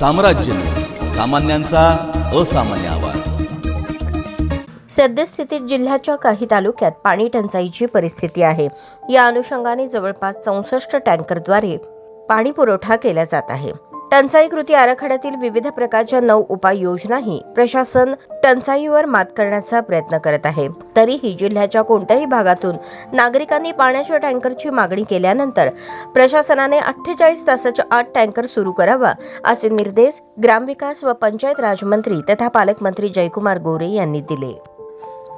साम्राज्य. सामान्यांचा असामान्य आवाज. सद्यस्थितीत जिल्ह्याच्या काही तालुक्यात पाणी टंचाईची परिस्थिती आहे. या अनुषंगाने जवळपास चौसष्ट टँकरद्वारे पाणी पुरवठा केला जात आहे. टंचाई कृती आराखड्यातील विविध प्रकारच्या नऊ उपाययोजनाही प्रशासन टंचाईवर मात करण्याचा प्रयत्न करत आहे. तरीही जिल्ह्याच्या कोणत्याही भागातून नागरिकांनी पाण्याच्या टँकरची मागणी केल्यानंतर प्रशासनाने अठ्ठेचाळीस तासाच्या आत टँकर सुरू करावा असे निर्देश ग्रामविकास व पंचायत राजमंत्री तथा पालकमंत्री जयकुमार गोरे यांनी दिले.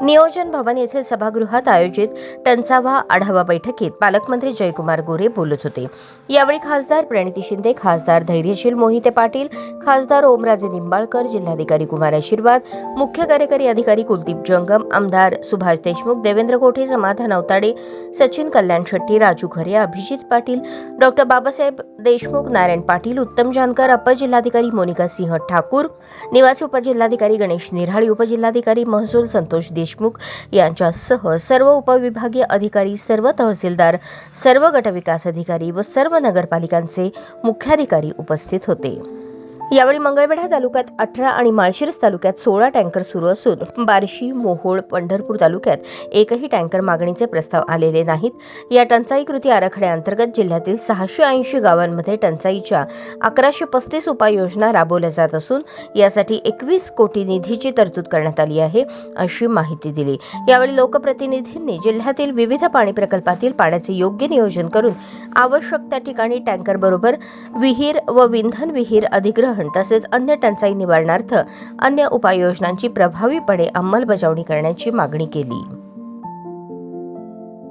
नियोजन भवन येथील सभागृहात आयोजित टंचावा आढावा बैठकीत पालकमंत्री जयकुमार गोरे बोलत होते. यावेळी खासदार प्रणिती शिंदे खासदार धैर्यशील मोहिते पाटील खासदार ओमराजे निंबाळकर जिल्हाधिकारी कुमार आशीर्वाद मुख्य कार्यकारी अधिकारी कुलदीप जंगम आमदार सुभाष देशमुख देवेंद्र कोठे समाधान अवताडे सचिन कल्याण शेट्टी राजू खरे अभिजित पाटील डॉक्टर बाबासाहेब देशमुख नारायण पाटील उत्तम जानकर अपर जिल्हाधिकारी मोनिका सिंह ठाकूर निवासी उपजिल्हाधिकारी गणेश निराळी उपजिल्हाधिकारी महसूल संतोष देश देशमुख यांच्यासह सर्व उपविभागीय अधिकारी सर्व तहसीलदार सर्व गटविकास अधिकारी व सर्व नगरपालिकांचे मुख्याधिकारी उपस्थित होते. यावेळी मंगळवेढा तालुक्यात अठरा आणि माळशिरस तालुक्यात सोळा टँकर सुरू असून बार्शी मोहोळ पंढरपूर तालुक्यात एकही टँकर मागणीचे प्रस्ताव आलेले नाहीत. या टंचाई कृती आराखड्याअंतर्गत जिल्ह्यातील सहाशे ऐंशी गावांमध्ये टंचाईच्या अकराशे पस्तीस उपाययोजना राबवल्या जात असून यासाठी एकवीस कोटी निधीची तरतूद करण्यात आली आहे अशी माहिती दिली. यावेळी लोकप्रतिनिधींनी जिल्ह्यातील विविध पाणी प्रकल्पातील पाण्याचे योग्य नियोजन करून आवश्यक त्या ठिकाणी टँकर बरोबर विहीर व विंधन विहीर अधिग्रहण तसेच अन्य टंचाई निवारणार्थ अन्य उपाययोजनांची प्रभावीपणे अंमलबजावणी करण्याची मागणी केली.